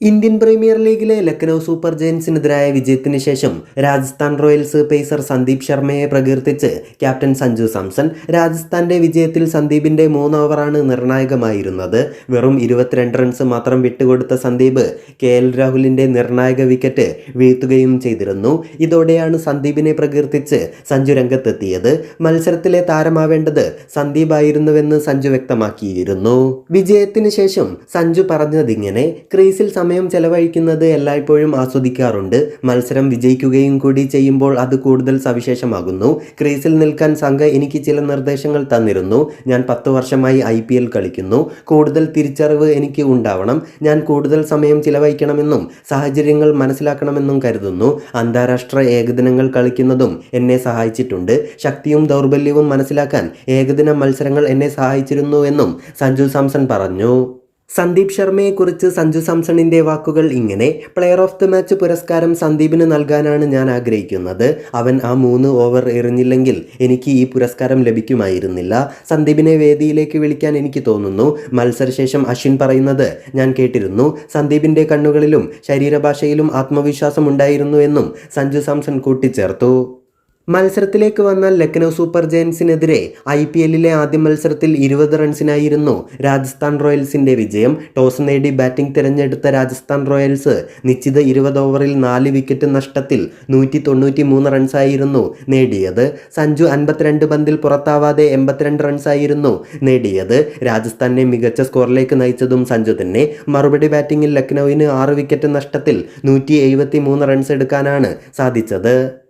Indian premier ലീഗിലെ Lucknow super ജയൻസിനെതിരായ വിജയത്തിന് ശേഷം രാജസ്ഥാൻ റോയൽസ് പേസർ സന്ദീപ് ശർമ്മയെ പ്രകീർത്തിച്ച് ക്യാപ്റ്റൻ സഞ്ജു സാംസൺ രാജസ്ഥാന്റെ വിജയത്തിൽ സന്ദീപിന്റെ മൂന്ന് ഓവറാണ് നിർണായകമായിരുന്നത്. വെറും ഇരുപത്തിരണ്ട് റൺസ് മാത്രം വിട്ടുകൊടുത്ത സന്ദീപ് കെ എൽ രാഹുലിന്റെ നിർണായക വിക്കറ്റ് വീഴ്ത്തുകയും ചെയ്തിരുന്നു. ഇതോടെയാണ് സന്ദീപിനെ പ്രകീർത്തിച്ച് സഞ്ജു രംഗത്തെത്തിയത്. മത്സരത്തിലെ താരമാവേണ്ടത് സന്ദീപ് ആയിരുന്നുവെന്ന് സഞ്ജു വ്യക്തമാക്കിയിരുന്നു. വിജയത്തിന് ശേഷം സഞ്ജു പറഞ്ഞതിങ്ങനെ ക്രീസിൽ സമയം ചെലവഴിക്കുന്നത് എല്ലായ്പ്പോഴും ആസ്വദിക്കാറുണ്ട്. മത്സരം വിജയിക്കുകയും കൂടി ചെയ്യുമ്പോൾ അത് കൂടുതൽ സവിശേഷമാകുന്നു. ക്രീസിൽ നിൽക്കാൻ സംഘ എനിക്ക് ചില നിർദ്ദേശങ്ങൾ തന്നിരുന്നു. ഞാൻ പത്ത് വർഷമായി ഐ പി എൽ കളിക്കുന്നു. കൂടുതൽ തിരിച്ചറിവ് എനിക്ക് ഉണ്ടാവണം. ഞാൻ കൂടുതൽ സമയം ചിലവഴിക്കണമെന്നും സാഹചര്യങ്ങൾ മനസ്സിലാക്കണമെന്നും കരുതുന്നു. അന്താരാഷ്ട്ര ഏകദിനങ്ങൾ കളിക്കുന്നതും എന്നെ സഹായിച്ചിട്ടുണ്ട്. ശക്തിയും ദൗർബല്യവും മനസ്സിലാക്കാൻ ഏകദിന മത്സരങ്ങൾ എന്നെ സഹായിച്ചിരുന്നു എന്നും സഞ്ജു സാംസൺ പറഞ്ഞു. സന്ദീപ് ശർമ്മയെക്കുറിച്ച് സഞ്ജു സാംസണിന്റെ വാക്കുകൾ ഇങ്ങനെ. പ്ലെയർ ഓഫ് ദി മാച്ച് പുരസ്കാരം സന്ദീപിന് നൽകാനാണ് ഞാൻ ആഗ്രഹിക്കുന്നത്. അവൻ ആ മൂന്ന് ഓവർ എറിഞ്ഞില്ലെങ്കിൽ എനിക്ക് ഈ പുരസ്കാരം ലഭിക്കുമായിരുന്നില്ല. സന്ദീപിനെ വേദിയിലേക്ക് വിളിക്കാൻ എനിക്ക് തോന്നുന്നു. മത്സരശേഷം അശ്വിൻ പറയുന്നത് ഞാൻ കേട്ടിരുന്നു. സന്ദീപിന്റെ കണ്ണുകളിലും ശരീരഭാഷയിലും ആത്മവിശ്വാസം ഉണ്ടായിരുന്നു എന്നും സഞ്ജു സാംസൺ കൂട്ടിച്ചേർത്തു. മത്സരത്തിലേക്ക് വന്ന ലക്നൗ സൂപ്പർ ജയൻസിനെതിരെ ഐ പി എല്ലിലെ ആദ്യ മത്സരത്തിൽ ഇരുപത് റൺസിനായിരുന്നു രാജസ്ഥാൻ റോയൽസിന്റെ വിജയം. ടോസ് നേടി ബാറ്റിംഗ് തിരഞ്ഞെടുത്ത രാജസ്ഥാൻ റോയൽസ് നിശ്ചിത ഇരുപത് ഓവറിൽ നാല് വിക്കറ്റ് നഷ്ടത്തിൽ നൂറ്റി തൊണ്ണൂറ്റി മൂന്ന് റൺസായിരുന്നു നേടിയത്. സഞ്ജു അൻപത്തിരണ്ട് പന്തിൽ പുറത്താവാതെ എൺപത്തിരണ്ട് റൺസായിരുന്നു നേടിയത്. രാജസ്ഥാനെ മികച്ച സ്കോറിലേക്ക് നയിച്ചതും സഞ്ജു തന്നെ. മറുപടി ബാറ്റിംഗിൽ ലക്നൌവിന് ആറ് വിക്കറ്റ് നഷ്ടത്തിൽ നൂറ്റി റൺസ് എടുക്കാനാണ് സാധിച്ചത്.